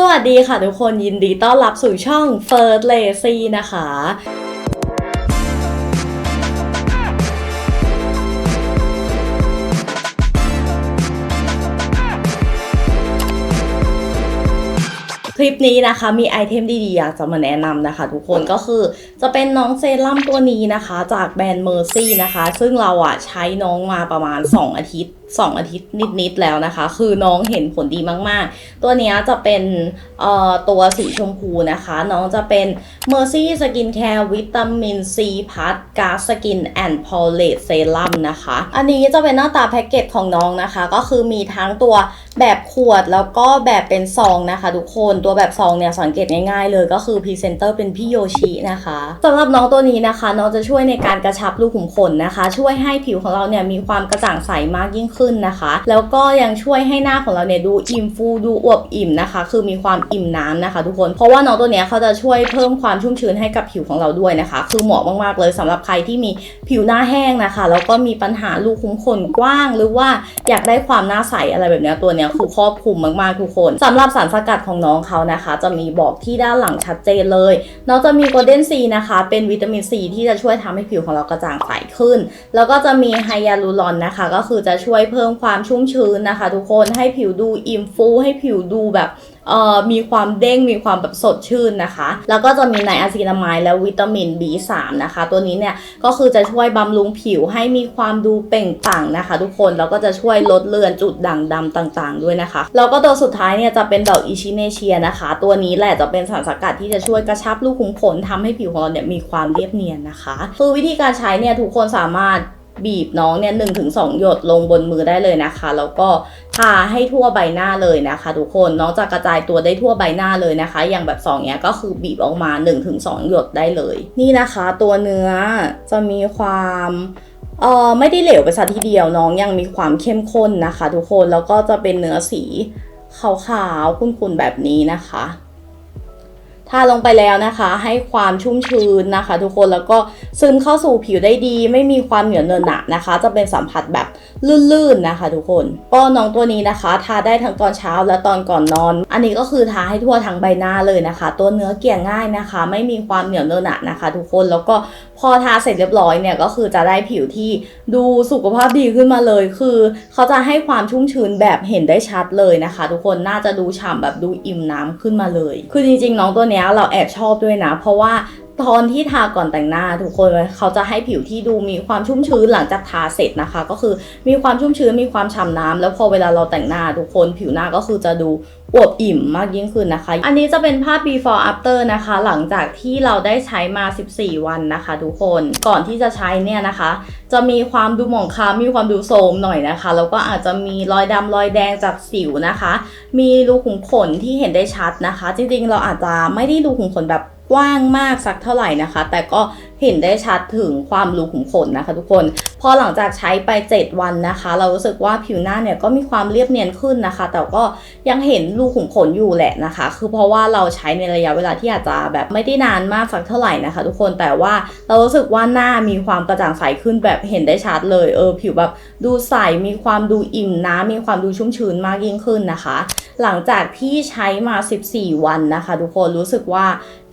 สวัสดีค่ะทุกคนยินดีต้อนรับสู่ช่อง First Lazy นะคะคลิปนี้นะคะมีไอเทมดีๆอยากจะมาแนะนำนะคะ ทุกคนก็คือจะเป็นน้องเซรั่มตัวนี้นะคะ จากแบรนด์ Mercy นะคะ ซึ่งเราอะใช้น้องมาประมาณ 2 อาทิตย์ 2 อาทิตย์นิดๆแล้วนะคะ คือน้องเห็นผลดีมากๆ ตัวนี้จะเป็นเอ่อตัวสีชมพูนะคะ น้องจะเป็น Mercy Skin Care วิตามิน C พัทกาสกินแอนด์พอลเลตเซรั่มนะคะ อันนี้จะเป็นหน้าตาแพ็กเกจของน้องนะคะ ก็คือมีทั้งตัวแบบขวดแล้วก็แบบเป็นซองนะคะทุกคนตัวแบบซองเนี่ยสังเกตง่ายๆเลยก็คือพรีเซนเตอร์เป็นพี่โยชินะคะสำหรับน้องตัวนี้นะคะ น้องจะช่วยในการกระชับรูขุมขนนะคะ ช่วยให้ผิวของเราเนี่ยมีความกระจ่างใสมากยิ่งขึ้นนะคะ แล้วก็ยังช่วยให้หน้าของเราเนี่ยดูอิ่มฟูดูอวบอิ่มนะคะ คือมีความอิ่มน้ำนะคะ ทุกคนเพราะว่าน้องตัวเนี้ยเขาจะช่วยเพิ่มความชุ่มชื้นให้กับผิวของเราด้วยนะคะ คือเหมาะมากๆเลยสำหรับใครที่มีผิวหน้าแห้งนะคะแล้วก็มีปัญหารูขุมขนกว้าง หรือว่าอยากได้ความหน้าใสอะไรแบบเนี้ยตัวเนี้ยคือครอบคลุมมากๆทุกคนสำหรับสารสกัดของน้องเขานะคะ จะมีบอกที่ด้านหลังชัดเจนเลยน้องจะมีโกลเด้นซีนะคะ เป็นวิตามินซีที่จะช่วยทำให้ผิวของเรากระจ่างใสขึ้น แล้วก็จะมีไฮยาลูรอนนะคะ ก็คือจะช่วยเพิ่มความชุ่มชื้นนะคะ ทุกคนให้ผิวดูอิ่มฟู ให้ผิวดูแบบเอ่อมีความเด้งมีความแบบสดชื่นนะคะ แล้วก็จะมีไนอะซินามายและวิตามิน B3 นะคะ ตัวนี้เนี่ยก็คือจะช่วยบำรุงผิวให้มีความดูเปล่งปลั่งนะคะ ทุกคนแล้วก็จะช่วยลดเลือนจุดด่างดำต่างๆ ด้วยนะคะ แล้วก็ตัวสุดท้ายเนี่ยจะเป็นดอกอิชิเนเชียนะคะ ตัวนี้แหละจะเป็นสารสกัดที่จะช่วยกระชับรูกขุมขนทำให้ผิวของเราเนี่ยมีความเรียบเนียนนะคะ คือวิธีการใช้เนี่ยทุกคนสามารถ บีบน้องเนี่ยหนึ่งถึงสองหยดลงบนมือได้เลยนะคะ แล้วก็ทาให้ทั่วใบหน้าเลยนะคะ ทุกคนน้องจะกระจายตัวได้ทั่วใบหน้าเลยนะคะ อย่างแบบสองเนี้ยก็คือบีบออกมา1-2ถึงสหยดได้เลย นี่นะคะ ตัวเนื้อจะมีความเอ่อไม่ได้เหลวไปซะทีเดียวน้องยังมีความเข้มข้นนะคะ ทุกคนแล้วก็จะเป็นเนื้อสีขาวๆขุ่นๆแบบนี้นะคะ ทาลงไปแล้วนะคะ ให้ความชุ่มชื้นนะคะ ทุกคนแล้วก็ซึมเข้าสู่ผิวได้ดี ไม่มีความเหนียวเนอะหนะนะคะ จะเป็นสัมผัสแบบลื่นๆนะคะ ทุกคนก็น้องตัวนี้นะคะ ทาได้ทั้งตอนเช้าและตอนก่อนนอน อันนี้ก็คือทาให้ทั่วทั้งใบหน้าเลยนะคะ ตัวเนื้อเกลี่ยง่ายนะคะ ไม่มีความเหนียวเนอะหนะนะคะ ทุกคนแล้วก็พอทาเสร็จเรียบร้อยเนี่ยก็คือจะได้ผิวที่ดูสุขภาพดีขึ้นมาเลย คือเขาจะให้ความชุ่มชื้นแบบเห็นได้ชัดเลยนะคะ ทุกคนน่าจะดูฉ่ำแบบดูอิ่มน้ำขึ้นมาเลย คือจริงๆ น้องตัวเนี้ยเราแอบชอบด้วยนะ เพราะว่า ตอนที่ทาก่อนแต่งหน้าทุกคนเขาจะให้ผิวที่ดูมีความชุ่มชื้นหลังจากทาเสร็จนะคะ ก็คือมีความชุ่มชื้นมีความฉ่ำน้ำแล้วพอเวลาเราแต่งหน้าทุกคนผิวหน้าก็คือจะดูอวบอิ่มมากยิ่งขึ้นนะคะ อันนี้จะเป็นภาพ before after นะคะ หลังจากที่เราได้ใช้มา 14 วันนะคะทุกคนก่อนที่จะใช้เนี่ยนะคะ จะมีความดูหมองคล้ำมีความดูโทรมหน่อยนะคะ แล้วก็อาจจะมีรอยดำรอยแดงจากสิวนะคะ มีรูขุมขนที่เห็นได้ชัดนะคะ จริงๆ เราอาจจะไม่ได้รูขุมขนแบบ กว้างมากสักเท่าไหร่นะคะ แต่ก็เห็นได้ชัดถึงความรูขุมขนนะคะ ทุกคนพอหลังจากใช้ไป 7 วันนะคะ เรารู้สึกว่าผิวหน้าเนี่ยก็มีความเรียบเนียนขึ้นนะคะ แต่ก็ยังเห็นรูขุมขนอยู่แหละนะคะ คือเพราะว่าเราใช้ในระยะเวลาที่อาจจะแบบไม่ได้นานมากสักเท่าไหร่นะคะ ทุกคนแต่ว่าเรารู้สึกว่าหน้ามีความกระจ่างใสขึ้นแบบเห็นได้ชัดเลยเออผิวแบบดูใสมีความดูอิ่มน้ำมีความดูชุ่มชื้นมากยิ่งขึ้นนะคะ หลังจากที่ใช้มา 14 วันนะคะ ทุกคนรู้สึกว่า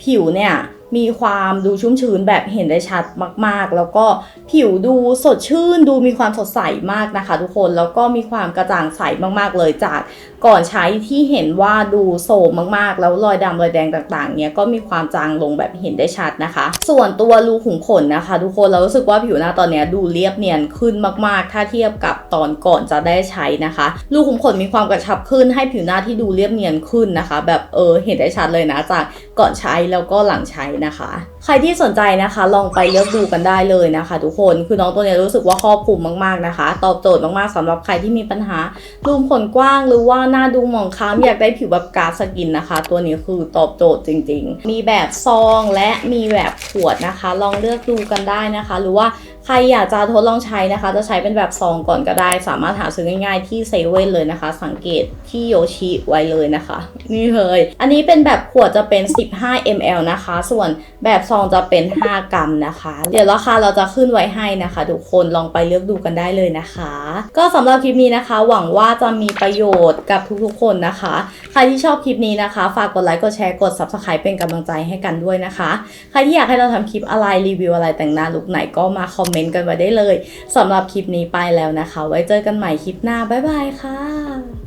ผิวเนี่ยมีความดูชุ่มชื้นแบบเห็นได้ชัดมากๆ แล้วก็ผิวดูสดชื่น ดูมีความสดใสมากนะคะ ทุกคนแล้วก็มีความกระจ่างใสมากๆเลยจาก ก่อนใช้ที่เห็นว่าดูโสมมากๆ แล้วรอยดำรอยแดงต่างๆ เนี่ยก็มีความจางลงแบบเห็นได้ชัดนะคะ ส่วนตัวรูขุมขนนะคะ ทุกคนเรารู้สึกว่าผิวหน้าตอนเนี้ยดูเรียบเนียนขึ้นมากๆ ถ้าเทียบกับตอนก่อนจะได้ใช้นะคะรูขุมขนมีความกระชับขึ้นให้ผิวหน้าที่ดูเรียบเนียนขึ้นนะคะ แบบเออเห็นได้ชัดเลยนะจากก่อนใช้แล้วก็หลังใช้นะคะ ใครที่สนใจนะคะ ลองไปเลือกดูกันได้เลยนะคะ ทุกคนคือน้องตัวนี้รู้สึกว่าครอบคลุมมากๆนะคะ ตอบโจทย์มากๆสำหรับใครที่มีปัญหารูมขนกว้างหรือว่าหน้าดูหมองคล้ำอยากได้ผิวแบบกราฟสกินนะคะ ตัวนี้คือตอบโจทย์จริง ๆ มีแบบซองและมีแบบขวดนะคะ ลองเลือกดูกันได้นะคะ หรือว่า ใครอยากจะทดลองใช้นะคะ จะใช้เป็นแบบซองก่อนก็ได้ สามารถหาซื้อง่ายๆที่เซเว่นเลยนะคะ สังเกตที่โยชิไว้เลยนะคะ นี่เลยอันนี้เป็นแบบขวดจะเป็น 15 ml นะคะ ส่วนแบบซองจะเป็น 5 กรัมนะคะ เดี๋ยวราคาเราจะขึ้นไว้ให้นะคะ ทุกคนลองไปเลือกดูกันได้เลยนะคะ ก็สำหรับคลิปนี้นะคะ หวังว่าจะมีประโยชน์กับทุกๆคนนะคะ ใครที่ชอบคลิปนี้นะคะ ฝากกดไลค์กดแชร์กด subscribe เป็นกำลังใจให้กันด้วยนะคะ ใครที่อยากให้เราทำคลิปอะไรรีวิวอะไรแต่งหน้าลุคไหนก็มาคอมเมนต์กันไว้ได้เลยสำหรับคลิปนี้ไปแล้วนะคะ ไว้เจอกันใหม่คลิปหน้าบ๊ายบายค่ะ